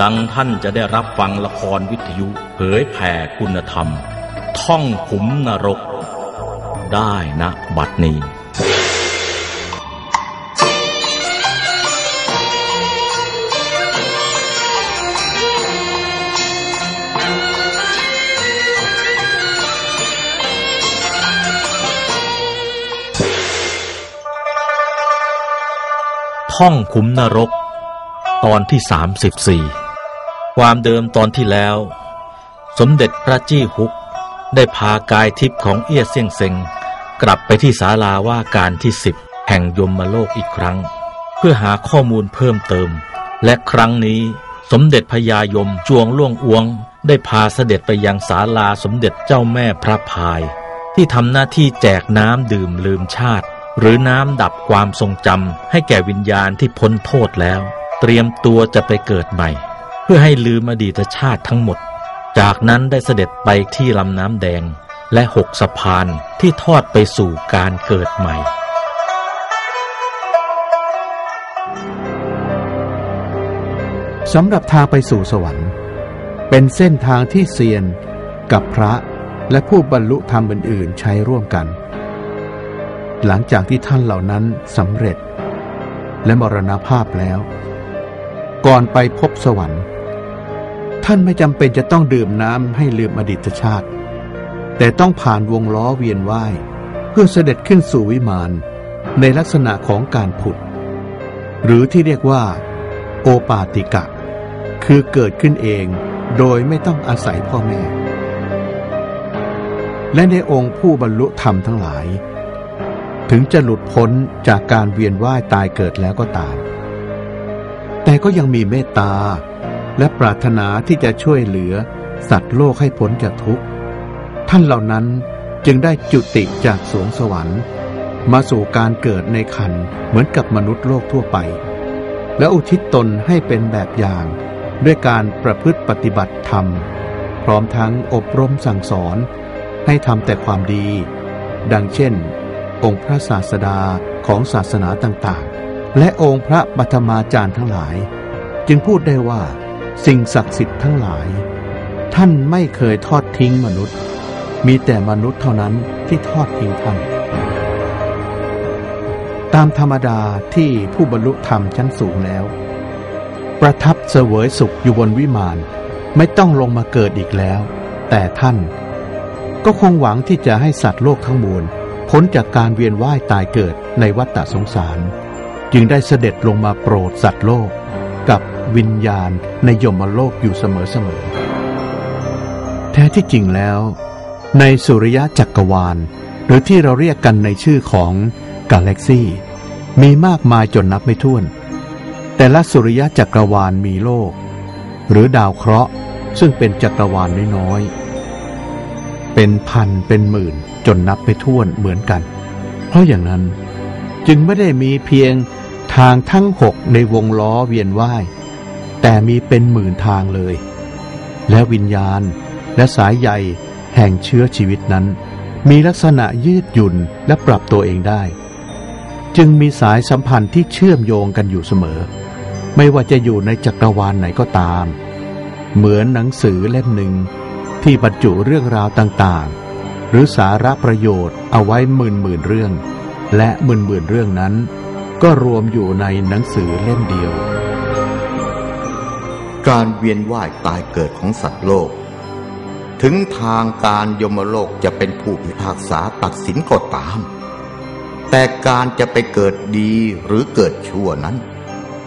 ดังท่านจะได้รับฟังละครวิทยุ เผยแผ่คุณธรรม ท่องขุมนรก ได้นะบัดนี้ท่องขุมนรก ตอนที่34 ความเดิมตอนที่แล้ว สมเด็จพระจี้ฮุก ได้พากายทิพย์ของเอี้ยเซียงเซ็งกลับไปที่ศาลาว่าการที่สิบแห่งยมโลกอีกครั้ง เพื่อหาข้อมูลเพิ่มเติม และครั้งนี้สมเด็จพญายมจวงล่วงอวง ได้พาเสด็จไปยังศาลาสมเด็จเจ้าแม่พระพาย ที่ทำหน้าที่แจกน้ำดื่มลืมชาติ หรือน้ำดับความทรงจำให้แก่วิญญาณที่พ้นโทษแล้ว เตรียมตัวจะไปเกิดใหม่ พื่อให้ลืมอดีตชาติทั้งหมด จากนั้นได้เสด็จไปที่ลำน้ำแดง และหกสะพานที่ทอดไปสู่การเกิดใหม่ สำหรับทางไปสู่สวรรค์ เป็นเส้นทางที่เซียนกับพระและผู้บรรลุธรรมอื่นๆใช้ร่วมกัน หลังจากที่ท่านเหล่านั้นสำเร็จ และมรณภาพแล้ว ก่อนไปพบสวรรค์ ท่านไม่จำเป็นจะต้องดื่มน้ำให้ลืมอดีตชาติ แต่ต้องผ่านวงล้อเวียนว่าย เพื่อเสด็จขึ้นสู่วิมานในลักษณะของการผุด หรือที่เรียกว่า โอปาติกะ คือเกิดขึ้นเองโดยไม่ต้องอาศัยพ่อแม่ และในองค์ผู้บรรลุธรรมทั้งหลาย ถึงจะหลุดพ้นจากการเวียนว่ายตายเกิดแล้วก็ตาม แต่ก็ยังมีเมตตา และปรารถนาที่จะช่วยเหลือ สัตว์โลกให้พ้นจากทุกข์ ท่านเหล่านั้นจึงได้จุติจากสวงสวรรค์ มาสู่การเกิดในขันเหมือนกับมนุษย์โลกทั่วไป และอุทิศตนให้เป็นแบบอย่าง ด้วยการประพฤติปฏิบัติธรรม พร้อมทั้งอบรมสั่งสอน ให้ทำแต่ความดี ดังเช่น องค์พระศาสดาของศาสนาต่างๆ และองค์พระปัทมาจารย์ทั้งหลาย จึงพูดได้ว่า สิ่งศักดิ์สิทธิ์ทั้งหลาย ท่านไม่เคยทอดทิ้งมนุษย์ มีแต่มนุษย์เท่านั้นที่ทอดทิ้งท่าน ตามธรรมดาที่ผู้บรรลุธรรมชั้นสูงแล้ว ประทับเสวยสุขอยู่บนวิมานไม่ต้องลงมาเกิดอีกแล้ว แต่ท่าน ก็คงหวังที่จะให้สัตว์โลกทั้งมวลพ้นจากการเวียนว่ายตายเกิดในวัฏฏะสงสาร จึงได้เสด็จลงมาโปรดสัตว์โลกกับ วิญญาณในยมโลกอยู่เสมอๆ แท้ที่จริงแล้ว ในสุริยะจักรวาล หรือที่เราเรียกกันในชื่อของกาแล็กซี่ มีมากมายจนนับไม่ถ้วน แต่ละสุริยะจักรวาลมีโลก หรือดาวเคราะห์ซึ่งเป็นจักรวาลน้อยๆ เป็นพันเป็นหมื่นจนนับไม่ถ้วนเหมือนกัน เพราะอย่างนั้นจึงไม่ได้มีเพียงทางทั้งหกในวงล้อเวียนว่าย แต่มีเป็นหมื่นทางเลย และวิญญาณและสายใยแห่งเชื้อชีวิตนั้น มีลักษณะยืดหยุ่นและปรับตัวเองได้ จึงมีสายสัมพันธ์ที่เชื่อมโยงกันอยู่เสมอ ไม่ว่าจะอยู่ในจักรวาลไหนก็ตาม เหมือนหนังสือเล่มหนึ่งที่บรรจุเรื่องราวต่างๆ หรือสาระประโยชน์เอาไว้หมื่นหมื่นเรื่อง และหมื่นหมื่นเรื่องนั้น ก็รวมอยู่ในหนังสือเล่มเดียว การเวียนว่ายตายเกิดของสัตว์โลก ถึงทางการยมโลกจะเป็นผู้พิพากษาตัดสินก็ตาม แต่การจะไปเกิดดีหรือเกิดชั่วนั้น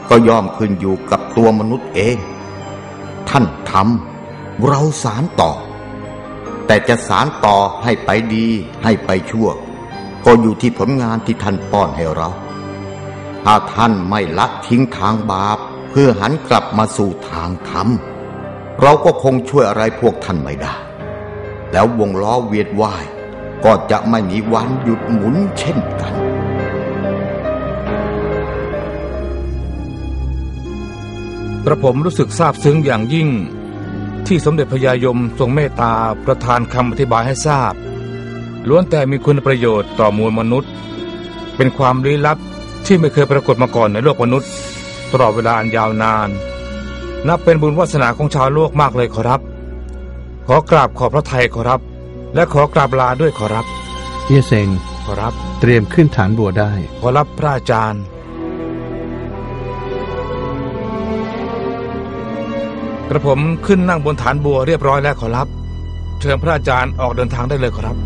ก็ย่อมขึ้นอยู่กับตัวมนุษย์เอง ท่านทำเราสารต่อ แต่จะสารต่อให้ไปดีให้ไปชั่ว ก็อยู่ที่ผลงานที่ท่านป้อนให้เรา ถ้าท่านไม่ละทิ้งทางบาป เพื่อหันกลับมาสู่ทางธรรม เราก็คงช่วยอะไรพวกท่านไม่ได้ แล้ววงล้อเวียนว่ายก็จะไม่มีวันหยุดหมุนเช่นกันกระผมรู้สึกซาบซึ้งอย่างยิ่ง ที่สมเด็จพญายมทรงเมตตาประทานคำอธิบายให้ทราบ ล้วนแต่มีคุณประโยชน์ต่อมวลมนุษย์ เป็นความลี้ลับที่ไม่เคยปรากฏมาก่อนในโลกมนุษย์ ตลอดเวลาอันยาวนาน นับเป็นบุญวาสนาของชาวโลกมากเลยขอรับ ขอกราบขอบพระทัยขอรับ และขอกราบลาด้วยขอรับเอียเซงขอรับเตรียมขึ้นฐานบัวได้ ขอรับพระอาจารย์ กระผมขึ้นนั่งบนฐานบัวเรียบร้อยแล้วขอรับ เชิญพระอาจารย์ออกเดินทางได้เลยขอรับ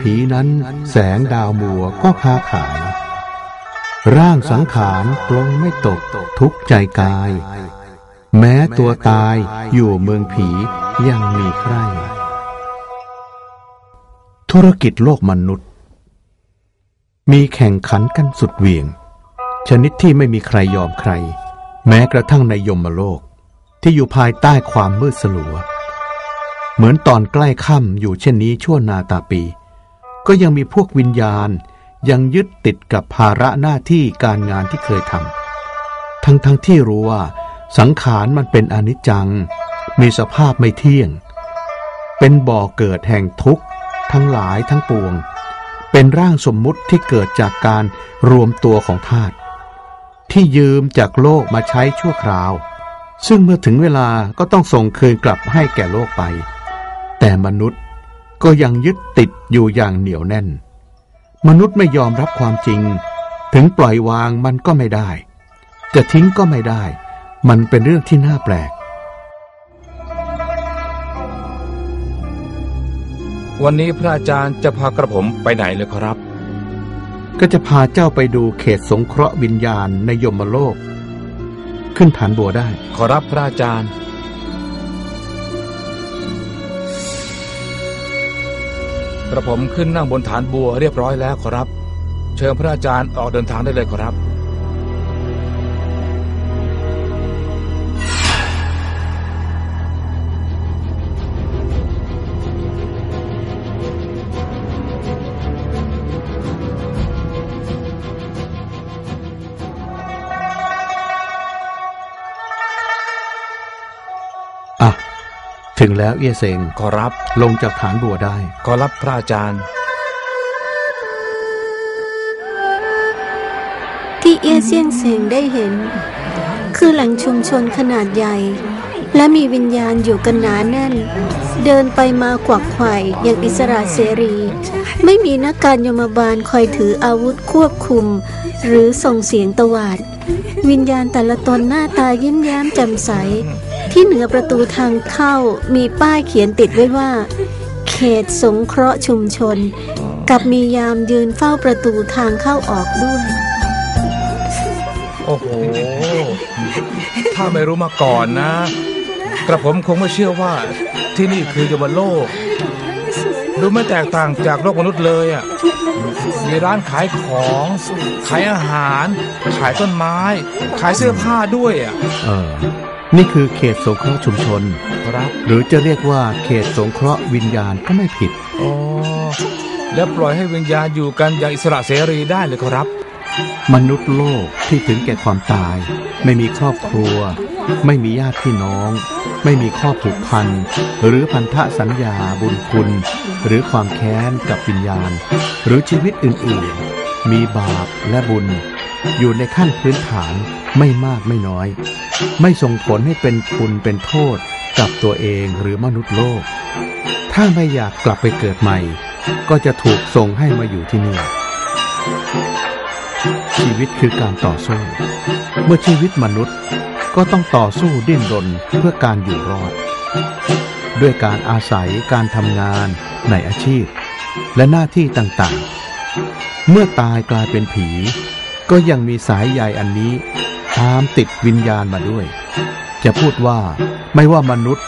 ผีนั้น แสงดาวมัวก็ค้าขาย ร่างสังขารปลงไม่ตกทุกใจกาย แม้ตัวตายอยู่เมืองผียังมีใครธุรกิจโลกมนุษย์ มีแข่งขันกันสุดเวียง ชนิดที่ไม่มีใครยอมใคร แม้กระทั่งในยมโลก ที่อยู่ภายใต้ความมืดสลัว เหมือนตอนใกล้ค่ำอยู่เช่นนี้ชั่วนาตาปี ก็ยังมีพวกวิญญาณ ยังยึดติดกับภาระหน้าที่การงานที่เคยทำทั้งทั้งที่รู้ว่า สังขารมันเป็นอนิจจัง มีสภาพไม่เที่ยง เป็นบ่อเกิดแห่งทุกข์ ทั้งหลายทั้งปวง เป็นร่างสมมุติที่เกิดจากการรวมตัวของธาตุที่ยืมจากโลกมาใช้ชั่วคราว ซึ่งเมื่อถึงเวลาก็ต้องส่งคืนกลับให้แก่โลกไป แต่มนุษย์ ก็ยังยึดติดอยู่อย่างเหนียวแน่น มนุษย์ไม่ยอมรับความจริง ถึงปล่อยวางมันก็ไม่ได้ จะทิ้งก็ไม่ได้ มันเป็นเรื่องที่น่าแปลก วันนี้พระอาจารย์จะพากระผมไปไหนเลยขอรับ ก็จะพาเจ้าไปดูเขตสงเคราะห์วิญญาณในยมโลก ขึ้นฐานบัวได้ ขอรับพระอาจารย์ กระผมขึ้นนั่งบนฐานบัวเรียบร้อยแล้วขอรับ เชิญพระอาจารย์ออกเดินทางได้เลยขอรับ แล้วเอียเซงขอรับ ลงจากฐานบัวได้ ขอรับพระอาจารย์ ที่เอี้ยเซียงเซงได้เห็น คือแหล่งชุมชนขนาดใหญ่ และมีวิญญาณอยู่กันหนาแน่น เดินไปมากวักไขว่อย่างอิสระเสรี ไม่มีนักการยมบาลคอยถืออาวุธควบคุม หรือส่งเสียงตวาด วิญญาณแต่ละตนหน้าตายิ้มแย้มแจ่มใส ที่เหนือประตูทางเข้ามีป้ายเขียนติดไว้ว่า เขตสงเคราะห์ชุมชน กับมียามยืนเฝ้าประตูทางเข้าออกด้วย โอ้โห ถ้าไม่รู้มาก่อนนะ กระผมคงไม่เชื่อว่าที่นี่คือยมโลก ดูไม่แตกต่างจากโลกมนุษย์เลยอะ มีร้านขายของ ขายอาหาร ขายต้นไม้ ขายเสื้อผ้าด้วยอะ เออ นี่คือเขตสงเคราะห์ชุมชน ครับหรือจะเรียกว่าเขตสงเคราะห์วิญญาณก็ไม่ผิด อ๋อแล้วปล่อยให้วิญญาณอยู่กันอย่างอิสระเสรีได้เลยครับ มนุษย์โลกที่ถึงแก่ความตาย ไม่มีครอบครัว ไม่มีญาติพี่น้อง ไม่มีข้อผูกพัน หรือพันธสัญญาบุญคุณ หรือความแค้นกับวิญญาณ หรือชีวิตอื่นมีบาปและบุญ อยู่ในขั้นพื้นฐานไม่มากไม่น้อย ไม่ส่งผลให้เป็นคุณเป็นโทษกับตัวเองหรือมนุษย์โลก ถ้าไม่อยากกลับไปเกิดใหม่ ก็จะถูกส่งให้มาอยู่ที่นี่ ชีวิตคือการต่อสู้ เมื่อชีวิตมนุษย์ก็ต้องต่อสู้ดิ้นรนเพื่อการอยู่รอด ด้วยการอาศัยการทำงานในอาชีพ และหน้าที่ต่างๆ เมื่อตายกลายเป็นผี ก็ยังมีสายใยอันนี้ตามติดวิญญาณมาด้วย จะพูดว่าไม่ว่ามนุษย์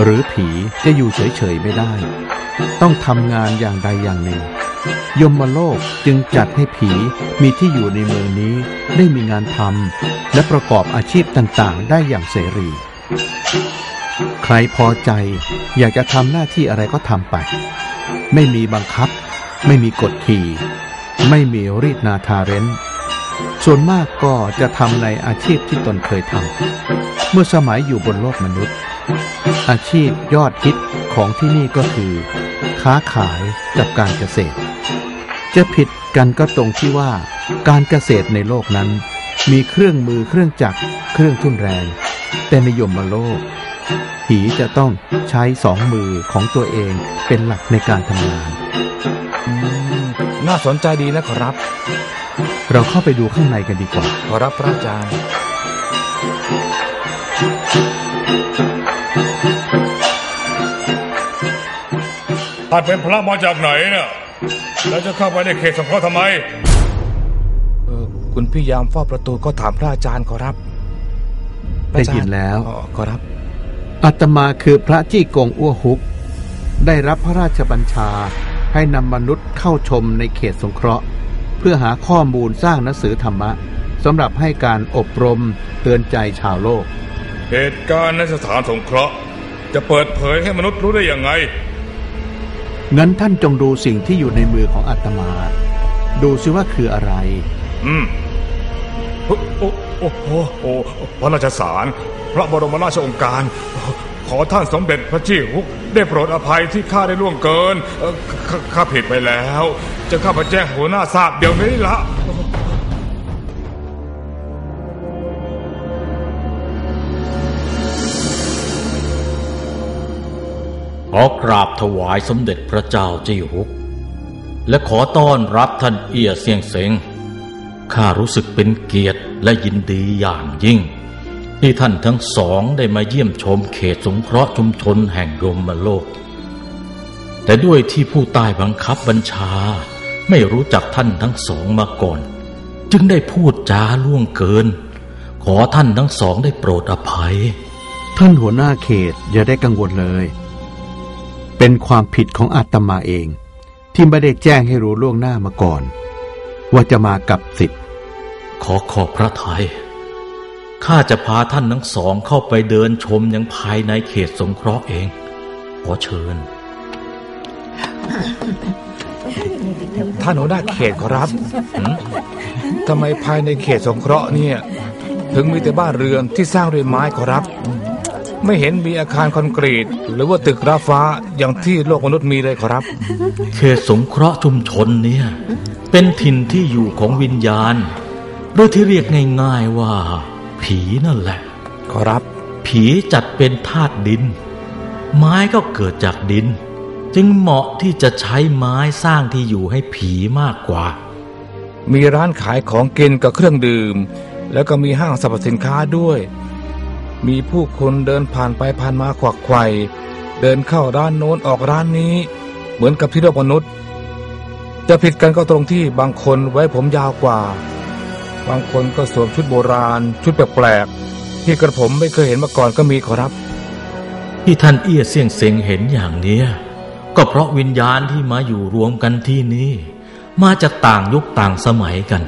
หรือผีจะอยู่เฉยๆไม่ได้ ต้องทำงานอย่างใดอย่างหนึ่ง ยมโลกจึงจัดให้ผีมีที่อยู่ในเมืองนี้ได้มีงานทำและประกอบอาชีพต่างๆ ได้อย่างเสรี ใครพอใจอยากจะทำหน้าที่อะไรก็ทำไป ไม่มีบังคับ ไม่มีกฎขี่ ไม่มีรีดนาทาเร้น ส่วนมากก็จะทำในอาชีพที่ตนเคยทำ เมื่อสมัยอยู่บนโลกมนุษย์ อาชีพยอดฮิตของที่นี่ก็คือ ค้าขายกับการเกษตร จะผิดกันก็ตรงที่ว่า การเกษตรในโลกนั้น มีเครื่องมือเครื่องจักรเครื่องทุ่นแรง แต่ในยมโลกผีจะต้องใช้สองมือของตัวเองเป็นหลักในการทำงาน น่าสนใจดีนะขอรับ เราเข้าไปดูข้างในกันดีกว่า ขอรับพระอาจารย์ ท่านเป็นพระมาจากไหนเนี่ยแล้วจะเข้าไปในเขตสงเคราะห์ทำไม เออคุณพี่ยามเฝ้าประตูก็ถามพระอาจารย์ขอรับพระได้อาจารยินแล้ว อ๋อขอรับ อาตมาคือพระจี้กงอ้วฮุก ได้รับพระราชบัญชา ให้นำมนุษย์เข้าชมในเขตสงเคราะห์ เพื่อหาข้อมูลสร้างหนังสือธรรมะสำหรับให้การอบรมเตือนใจชาวโลก เหตุการณ์ในสถานสงเคราะห์ จะเปิดเผยให้มนุษย์รู้ได้ยังไง งั้นท่านจงดูสิ่งที่อยู่ในมือของอาตมา ดูซิว่าคืออะไร อืมโอ้โอ้โอ้โหโอ้พระราชสาร พระบรมราชโองการ ขอท่านสมเด็จพระจ้าฮุกได้โปรดอภัยที่ข้าได้ล่วงเกินข้าผิดไปแล้ว จะข้าไปแจ้งหัวหน้าทราบเดี๋ยวนี้ละขอกราบถวายสมเด็จพระเจ้าจีฮุก และขอต้อนรับท่านเอียเซียงเสงข้ารู้สึกเป็นเกียรติและยินดีอย่างยิ่ง ที่ท่านทั้งสองได้มาเยี่ยมชมเขตสงเคราะห์ชุมชนแห่งยมโลก แต่ด้วยที่ผู้ใต้บังคับบัญชา ไม่รู้จักท่านทั้งสองมาก่อน จึงได้พูดจาล่วงเกิน ขอท่านทั้งสองได้โปรดอภัย ท่านหัวหน้าเขตอย่าได้กังวลเลย เป็นความผิดของอาตมาเอง ที่ไม่ได้แจ้งให้รู้ล่วงหน้ามาก่อน ว่าจะมากับสิทธิ์ขอขอบพระทัย ข้าจะพาท่านทั้งสองเข้าไปเดินชมยังภายในเขตสงเคราะห์เอง ขอเชิญ ท่านหัวหน้าเขตขอรับหืมทำไมภายในเขตสงเคราะห์เนี่ย ถึงมีแต่บ้านเรือนที่สร้างด้วยไม้ขอรับ ไม่เห็นมีอาคารคอนกรีต หรือว่าตึกราฟ้าอย่างที่โลกมนุษย์มีเลยขอรับ เขตสงเคราะห์ชุมชนเนี่ย เป็นถิ่นที่อยู่ของวิญญาณ หรือที่เรียกง่ายๆว่า ผีนั่นแหละ ขอรับ ผีจัดเป็นธาตุดิน ไม้ก็เกิดจากดิน จึงเหมาะที่จะใช้ไม้สร้างที่อยู่ให้ผีมากกว่า มีร้านขายของกินกับเครื่องดื่ม แล้วก็มีห้างสรรพสินค้าด้วย มีผู้คนเดินผ่านไปผ่านมาขวักไขว่เดินเข้าร้านโน้นออกร้านนี้ เหมือนกับที่โลกมนุษย์ จะผิดกันก็ตรงที่บางคนไว้ผมยาวกว่า บางคนก็สวมชุดโบราณ ชุดแปลกๆที่กระผมไม่เคยเห็นมาก่อนก็มีขอรับ ที่ท่านเอี้ยเสี่ยงเซ็งเห็นอย่างเนี้ยก็เพราะวิญญาณที่มาอยู่รวมกันที่นี่มาจากต่างยุคต่างสมัยกัน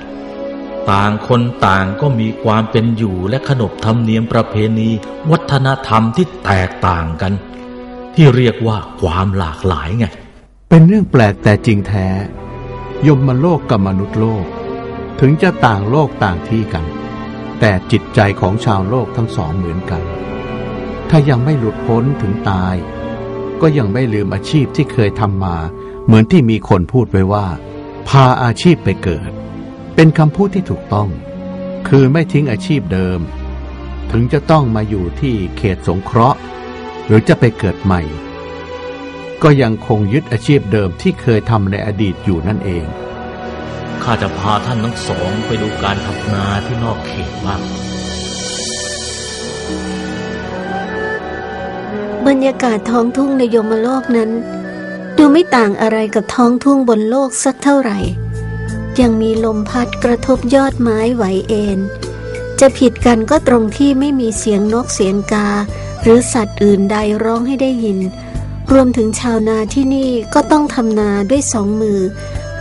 ต่างคนต่างก็มีความเป็นอยู่และขนบธรรมเนียมประเพณี วัฒนธรรมที่แตกต่างกัน ที่เรียกว่าความหลากหลายไง เป็นเรื่องแปลกแต่จริงแท้ ยมโลกกับมนุษย์โลก ถึงจะต่างโลกต่างที่กัน แต่จิตใจของชาวโลกทั้งสองเหมือนกัน ถ้ายังไม่หลุดพ้นถึงตาย ก็ยังไม่ลืมอาชีพที่เคยทำมา เหมือนที่มีคนพูดไว้ว่า พาอาชีพไปเกิด เป็นคำพูดที่ถูกต้อง คือไม่ทิ้งอาชีพเดิม ถึงจะต้องมาอยู่ที่เขตสงเคราะห์ หรือจะไปเกิดใหม่ ก็ยังคงยึดอาชีพเดิมที่เคยทำในอดีตอยู่นั่นเอง ข้าจะพาท่านทั้งสองไปดูการทำนาที่นอกเขตบ้างบรรยากาศท้องทุ่งในยมโลกนั้น ดูไม่ต่างอะไรกับท้องทุ่งบนโลกสักเท่าไหร่ ยังมีลมพัดกระทบยอดไม้ไหวเอ็นจะผิดกันก็ตรงที่ไม่มีเสียงนกเสียงกา หรือสัตว์อื่นใดร้องให้ได้ยิน รวมถึงชาวนาที่นี่ก็ต้องทำนาด้วยสองมือ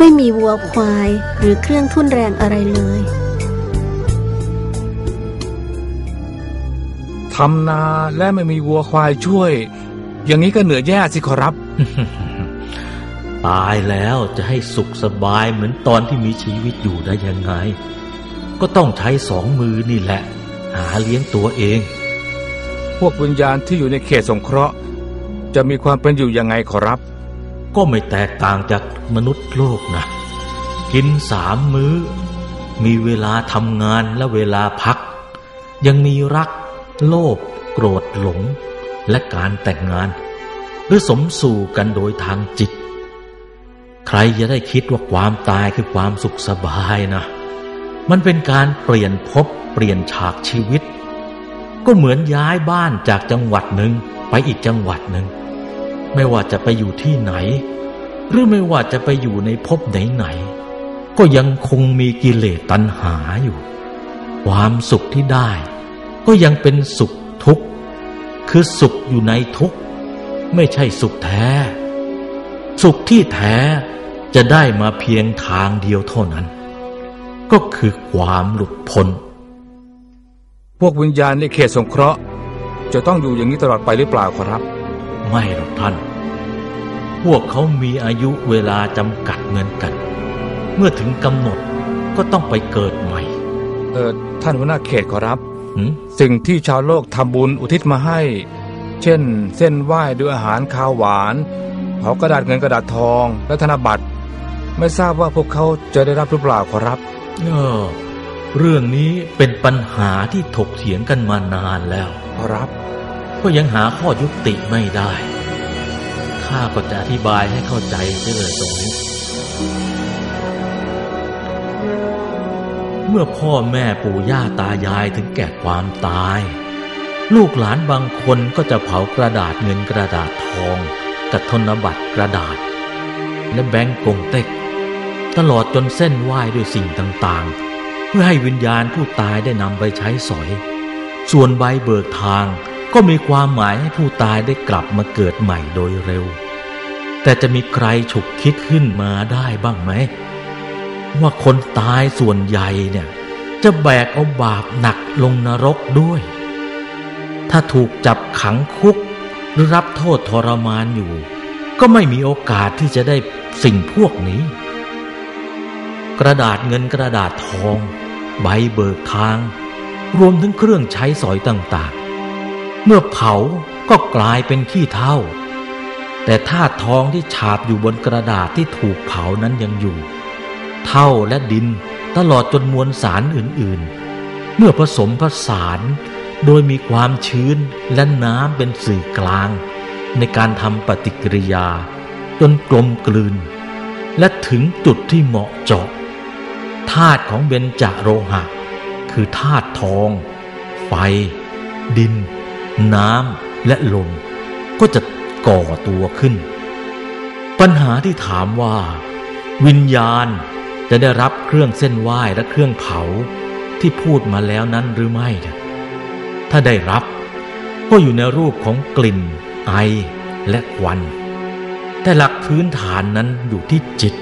ไม่มีวัวควายหรือเครื่องทุ่นแรงอะไรเลยทำนาและไม่มีวัวควายช่วย อย่างนี้ก็เหนื่อยแย่สิขอรับ ตายแล้วจะให้สุขสบายเหมือนตอนที่มีชีวิตอยู่ได้ยังไง ก็ต้องใช้สองมือนี่แหละ หาเลี้ยงตัวเอง พวกวิญญาณที่อยู่ในเขตสงเคราะห์ จะมีความเป็นอยู่ยังไงขอรับ ก็ไม่แตกต่างจากมนุษย์โลกนะกินสามมื้อ มีเวลาทำงานและเวลาพัก ยังมีรัก โลภโกรธหลง และการแต่งงาน หรือสมสู่กันโดยทางจิต ใครจะได้คิดว่าความตายคือความสุขสบายนะ มันเป็นการเปลี่ยนภพเปลี่ยนฉากชีวิต ก็เหมือนย้ายบ้านจากจังหวัดหนึ่งไปอีกจังหวัดหนึ่ง ไม่ว่าจะไปอยู่ที่ไหน หรือไม่ว่าจะไปอยู่ในภพไหนๆก็ยังคงมีกิเลสตัณหาอยู่ ความสุขที่ได้ ก็ยังเป็นสุขทุกข์ คือสุขอยู่ในทุกข์ ไม่ใช่สุขแท้ สุขที่แท้จะได้มาเพียงทางเดียวเท่านั้น ก็คือความหลุดพ้น พวกวิญญาณในเขตสงเคราะห์ จะต้องอยู่อย่างนี้ตลอดไปหรือเปล่าขอรับ ไม่หรอกท่าน พวกเขามีอายุเวลาจำกัดเหมือนกัน เมื่อถึงกำหนดก็ต้องไปเกิดใหม่ เออท่านหัวหน้าเขตขอรับหืมสิ่งที่ชาวโลกทำบุญอุทิศมาให้ เช่น เส้นไหว้ด้วยอาหารคาวหวานเผากระดาษเงินกระดาษทองและธนบัตร ไม่ทราบว่าพวกเขาจะได้รับหรือเปล่าขอรับเออเรื่องนี้เป็นปัญหาที่ถกเถียงกันมานานแล้วขอรับ ก็ยังหาข้อยุติไม่ได้ ข้าก็จะอธิบายให้เข้าใจได้เลยตรงนี้ เมื่อพ่อแม่ปู่ย่าตายายถึงแก่ความตาย ลูกหลานบางคนก็จะเผากระดาษเงินกระดาษทองกับธนบัตรกระดาษ และแบงก์กงเต็ก ตลอดจนเส้นไหว้ด้วยสิ่งต่างๆ เพื่อให้วิญญาณผู้ตายได้นำไปใช้สอย ส่วนใบเบิกทาง ก็มีความหมายให้ผู้ตายได้กลับมาเกิดใหม่โดยเร็ว แต่จะมีใครฉุกคิดขึ้นมาได้บ้างไหม ว่าคนตายส่วนใหญ่เนี่ย จะแบกเอาบาปหนักลงนรกด้วย ถ้าถูกจับขังคุกหรือรับโทษทรมานอยู่ ก็ไม่มีโอกาสที่จะได้สิ่งพวกนี้ กระดาษเงินกระดาษทอง ใบเบิกทาง รวมถึงเครื่องใช้สอยต่าง เมื่อเผาก็กลายเป็นขี้เท่า แต่ธาตุทองที่ฉาบอยู่บนกระดาษที่ถูกเผานั้นยังอยู่ เท่าและดินตลอดจนมวลสารอื่นๆ เมื่อผสมผสานโดยมีความชื้นและน้ำเป็นสื่อกลาง ในการทำปฏิกิริยา จนกลมกลืน และถึงจุดที่เหมาะเจาะธาตุของเบญจโลหะ คือธาตุทอง ไฟ ดิน น้ำและลม ก็จะก่อตัวขึ้น ปัญหาที่ถามว่า วิญญาณจะได้รับเครื่องเส้นไหว้และเครื่องเผาที่พูดมาแล้วนั้นหรือไม่ ถ้าได้รับก็อยู่ในรูปของกลิ่น ไอและควัน แต่หลักพื้นฐานนั้นอยู่ที่จิต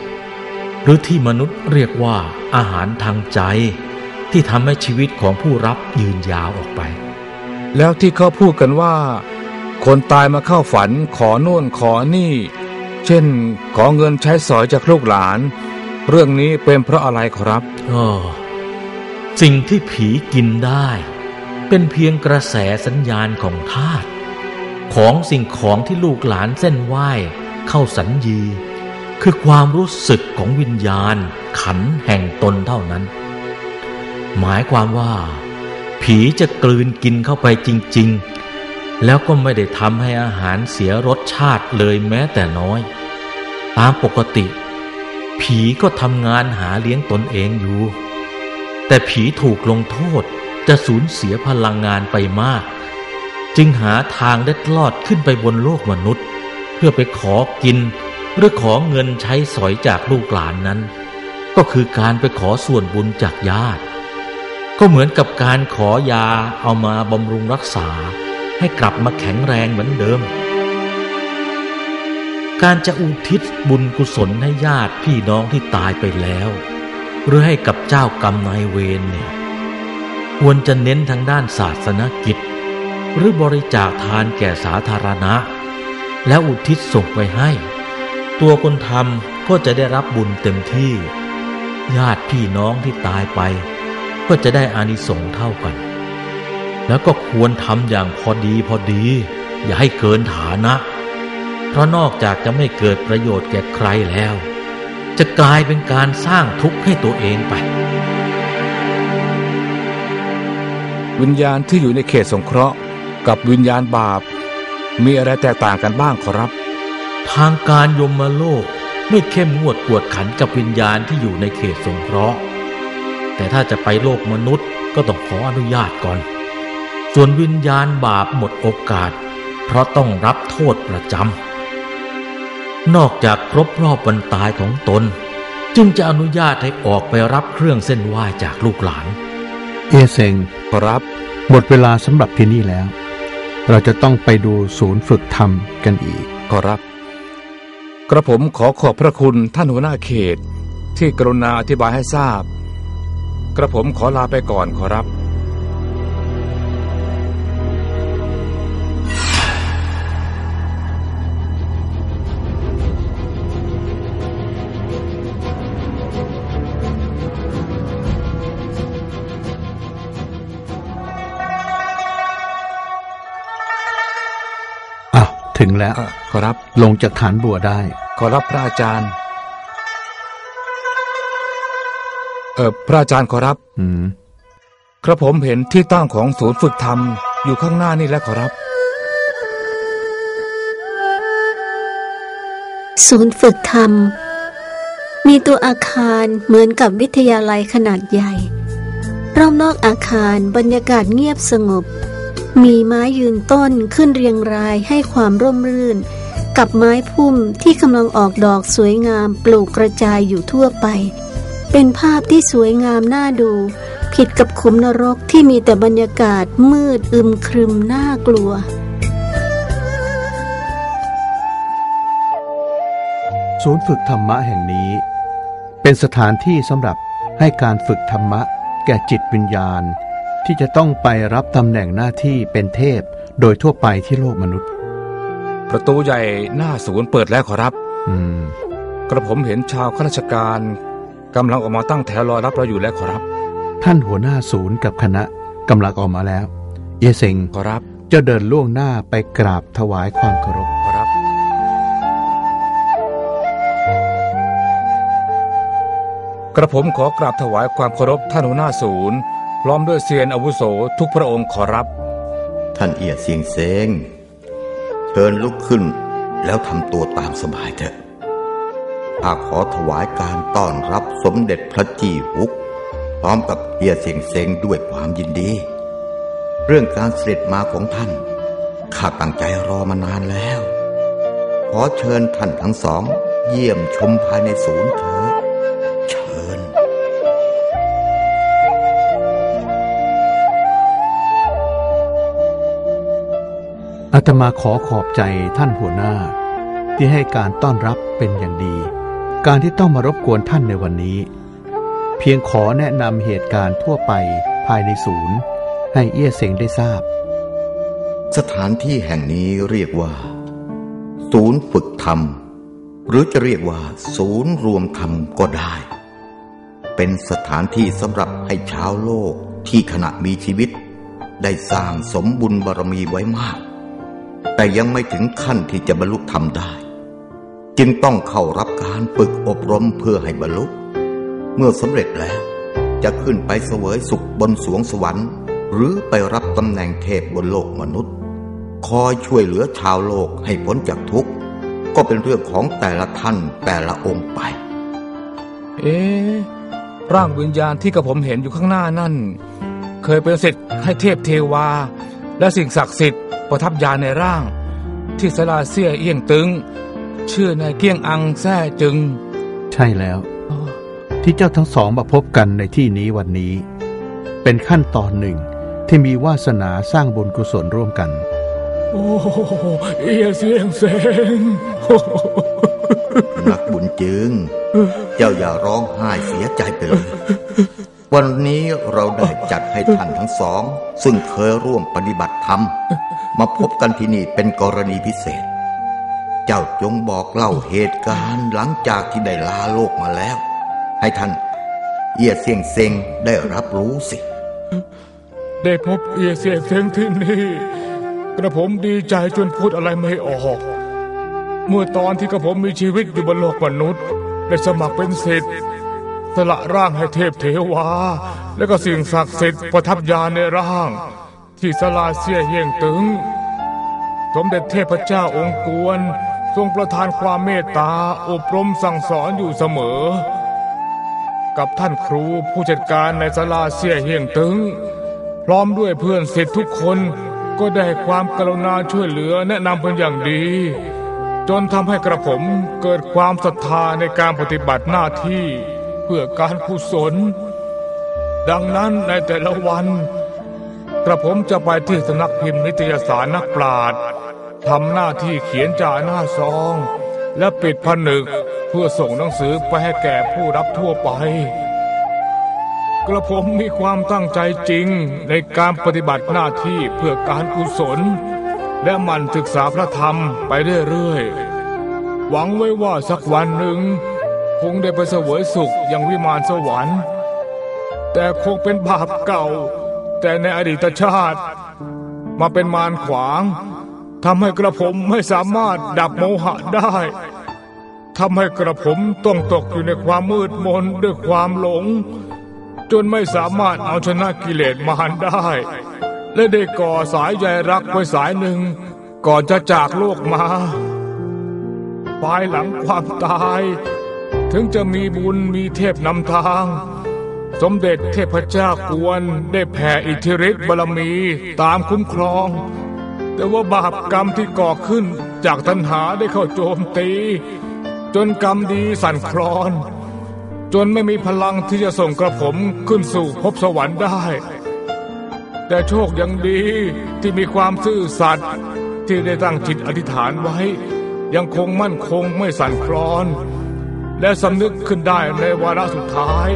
หรือที่มนุษย์เรียกว่าอาหารทางใจ ที่ทำให้ชีวิตของผู้รับยืนยาวออกไป แล้วที่เขาพูดกันว่า คนตายมาเข้าฝันขอโน่นขอนี่ เช่น ขอเงินใช้สอยจากลูกหลาน เรื่องนี้เป็นเพราะอะไรครับก็สิ่งที่ผีกินได้ เป็นเพียงกระแสสัญญาณของธาตุของสิ่งของที่ลูกหลานเส้นไหว้เข้าสัญญี คือความรู้สึกของวิญญาณขันแห่งตนเท่านั้น หมายความว่า ผีจะกลืนกินเข้าไปจริง ๆ แล้วก็ไม่ได้ทำให้อาหารเสียรสชาติเลยแม้แต่น้อย ตามปกติ ผีก็ทำงานหาเลี้ยงตนเองอยู่ แต่ผีถูกลงโทษจะสูญเสียพลังงานไปมาก จึงหาทางเล็ดลอดขึ้นไปบนโลกมนุษย์ เพื่อไปขอกิน หรือขอเงินใช้สอยจากลูกหลานนั้น ก็คือการไปขอส่วนบุญจากญาติ ก็เหมือนกับการขอยาเอามาบำรุงรักษา ให้กลับมาแข็งแรงเหมือนเดิม การจะอุทิศบุญกุศลให้ญาติพี่น้องที่ตายไปแล้ว หรือให้กับเจ้ากรรมนายเวรเนี่ยควรจะเน้นทางด้านศาสนกิจ หรือบริจาคทานแก่สาธารณะ แล้วอุทิศส่งไปให้ ตัวคนทำก็จะได้รับบุญเต็มที่ ญาติพี่น้องที่ตายไป ก็จะได้อานิสงส์เท่ากัน แล้วก็ควรทำอย่างพอดีพอดี อย่าให้เกินฐานะ เพราะนอกจากจะไม่เกิดประโยชน์แก่ใครแล้ว จะกลายเป็นการสร้างทุกข์ให้ตัวเองไป วิญญาณที่อยู่ในเขตสงเคราะห์ กับวิญญาณบาป มีอะไรแตกต่างกันบ้างขอรับ ทางการยมโลกไม่เข้มงวดกวดขันกับวิญญาณที่อยู่ในเขตสงเคราะห์ แต่ถ้าจะไปโลกมนุษย์ก็ต้องขออนุญาตก่อน ส่วนวิญญาณบาปหมดโอกาส เพราะต้องรับโทษประจำ นอกจากครบรอบวันตายของตน จึงจะอนุญาตให้ออกไปรับเครื่องเส้นไหว้จากลูกหลาน เอเซงขอรับ หมดเวลาสำหรับที่นี่แล้ว เราจะต้องไปดูศูนย์ฝึกธรรมกันอีกขอรับกระผมขอขอบพระคุณท่านหัวหน้าเขต ที่กรุณาอธิบายให้ทราบ กระผมขอลาไปก่อนขอรับ อ้าวถึงแล้วอะขอรับ ลงจากฐานบัวได้ ขอรับพระอาจารย์ เออพระอาจารย์ขอรับ อืมกระผมเห็นที่ตั้งของศูนย์ฝึกธรรม อยู่ข้างหน้านี่แล้วขอรับ ศูนย์ฝึกธรรม มีตัวอาคารเหมือนกับวิทยาลัยขนาดใหญ่ รอบนอกอาคารบรรยากาศเงียบสงบ มีไม้ยืนต้นขึ้นเรียงรายให้ความร่มรื่น กับไม้พุ่มที่กำลังออกดอกสวยงามปลูกกระจายอยู่ทั่วไป เป็นภาพที่สวยงามน่าดู ผิดกับขุมนรกที่มีแต่บรรยากาศมืดอึมครึมน่ากลัวศูนย์ฝึกธรรมะแห่งนี้ เป็นสถานที่สำหรับให้การฝึกธรรมะ แก่จิตวิญญาณ ที่จะต้องไปรับตำแหน่งหน้าที่เป็นเทพโดยทั่วไปที่โลกมนุษย์ ประตูใหญ่หน้าศูนย์เปิดแล้วขอรับ อืม กระผมเห็นชาวข้าราชการ กำลังออกมาตั้งแถวรอรับเราอยู่แล้วขอรับ ท่านหัวหน้าศูนย์กับคณะกำลังออกมาแล้ว เยเซงขอรับจะเดินล่วงหน้าไปกราบถวายความเคารพขอรับ กระผมขอกราบถวายความเคารพท่านหัวหน้าศูนย์พร้อมด้วยเซียนอาวุโสทุกพระองค์ขอรับ ท่านเอียเสียงเซงเชิญลุกขึ้นแล้วทำตัวตามสบายเถอะ ข้าขอถวายการต้อนรับสมเด็จพระจีฮุก พร้อมกับเอียเสียงเซงด้วยความยินดี เรื่องการเสด็จมาของท่าน ข้าตั้งใจรอมานานแล้ว ขอเชิญท่านทั้งสอง เยี่ยมชมภายในศูนย์เถิดเชิญ อาตมาขอขอบใจท่านหัวหน้าที่ให้การต้อนรับเป็นอย่างดี การที่ต้องมารบกวนท่านในวันนี้ เพียงขอแนะนำเหตุการณ์ทั่วไปภายในศูนย์ ให้เอี้ยเสงได้ทราบ สถานที่แห่งนี้เรียกว่า ศูนย์ฝึกธรรม หรือจะเรียกว่า ศูนย์รวมธรรมก็ได้ เป็นสถานที่สำหรับให้ชาวโลกที่ขณะมีชีวิต ได้สร้างสมบุญบารมีไว้มาก แต่ยังไม่ถึงขั้นที่จะบรรลุธรรมได้ จึงต้องเข้ารับการฝึกอบรมเพื่อให้บรรลุ เมื่อสำเร็จแล้ว จะขึ้นไปเสวยสุขบนสวงสวรรค์ หรือไปรับตำแหน่งเทพบนโลกมนุษย์ คอยช่วยเหลือชาวโลกให้พ้นจากทุกข์ ก็เป็นเรื่องของแต่ละท่านแต่ละองค์ไป เอ๊ร่างวิญญาณที่กระผมเห็นอยู่ข้างหน้านั่น เคยเป็นสิทธิ์ให้เทพเทวา และสิ่งศักดิ์สิทธิ์ประทับยาในร่าง ที่สลาเซียเอียงตึง ชื่อนายเกี้ยงอังแซ่จึง ใช่แล้ว ที่เจ้าทั้งสองมาพบกันในที่นี้วันนี้ เป็นขั้นตอนหนึ่งที่มีวาสนาสร้างบุญกุศลร่วมกัน โอ้เอียเสียงเสงนักบุญจึง เจ้าอย่าร้องไห้เสียใจไปเลยวันนี้เราได้จัดให้ท่านทั้งสอง ซึ่งเคยร่วมปฏิบัติธรรม มาพบกันที่นี่เป็นกรณีพิเศษ เจ้าจงบอกเล่าเหตุการณ์หลังจากที่ได้ลาโลกมาแล้ว ให้ท่านเอียเสียงเซงได้รับรู้สิ ได้พบเอียเสียงเสงที่นี่ กระผมดีใจจนพูดอะไรไม่ออก เมื่อตอนที่กระผมมีชีวิตอยู่บนโลกมนุษย์ ได้สมัครเป็นศิษย์สละร่างให้เทพเทวา และก็สิ่งศักดิ์สิทธิ์ประทับยาในร่าง ที่สลาเสียเฮียงตึง สมเด็จเทพเจ้าองค์กวน ทรงประทานความเมตตาอบรมสั่งสอนอยู่เสมอ กับท่านครูผู้จัดการในศาลาเสียเฮียงตึง พร้อมด้วยเพื่อนศิษย์ทุกคนก็ได้ความกรุณาช่วยเหลือแนะนำเป็นอย่างดี จนทำให้กระผมเกิดความศรัทธาในการปฏิบัติหน้าที่เพื่อการกุศล ดังนั้นในแต่ละวัน กระผมจะไปที่สำนักพิมพ์นิตยสารนักปราชญ์ ทำหน้าที่เขียนจ่าหน้าซอง และปิดผนึกเพื่อส่งหนังสือไปให้แก่ผู้รับทั่วไป กระผมมีความตั้งใจจริงในการปฏิบัติหน้าที่เพื่อการกุศล และมันศึกษาพระธรรมไปเรื่อยๆ หวังไว้ว่าสักวันหนึ่ง คงได้ไปเสวยสุขอย่างวิมานสวรรค์ แต่คงเป็นบาปเก่า แต่ในอดีตชาติ มาเป็นมารขวาง ทำให้กระผมไม่สามารถดับโมหะได้ทำให้กระผมต้องตกอยู่ในความมืดมนด้วยความหลง จนไม่สามารถเอาชนะกิเลสมารได้ และได้ก่อสายใยรักไว้สายหนึ่ง ก่อนจะจากโลกมาภายหลังความตาย ถึงจะมีบุญมีเทพนำทาง สมเด็จเทพเจ้ากวนได้แผ่อิทธิฤทธิบารมีตามคุ้มครอง แต่ว่าบาปกรรมที่ก่อขึ้นจากตัณหาได้เข้าโจมตี จนกรรมดีสั่นคลอน จนไม่มีพลังที่จะส่งกระผมขึ้นสู่ภพสวรรค์ได้ แต่โชคยังดีที่มีความซื่อสัตย์ที่ได้ตั้งจิตอธิษฐานไว้ ยังคงมั่นคงไม่สั่นคลอน และสำนึกขึ้นได้ในวาระสุดท้าย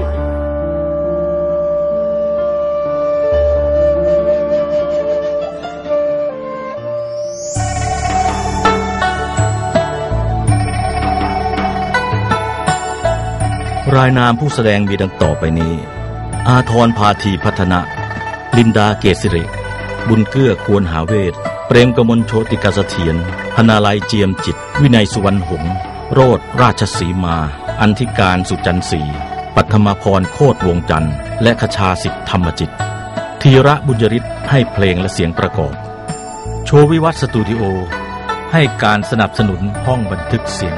รายนามผู้แสดงมีดังต่อไปนี้ อาทรพาธีพัฒนะ ลินดาเกษริ บุญเกื้อควรหาเวท เปรมกมลโชติกาเสถียรพนาลัยเจียมจิต วินัยสุวรรณหงษ์โรดราชสีมา อันธิการสุจันทร์ศรีปัทมาพรโคตรวงจันทร์และขชาสิทธธรรมจิต ธีระบุญยริศให้เพลงและเสียงประกอบ โชววิวัฒสตูดิโอ ให้การสนับสนุนห้องบันทึกเสียง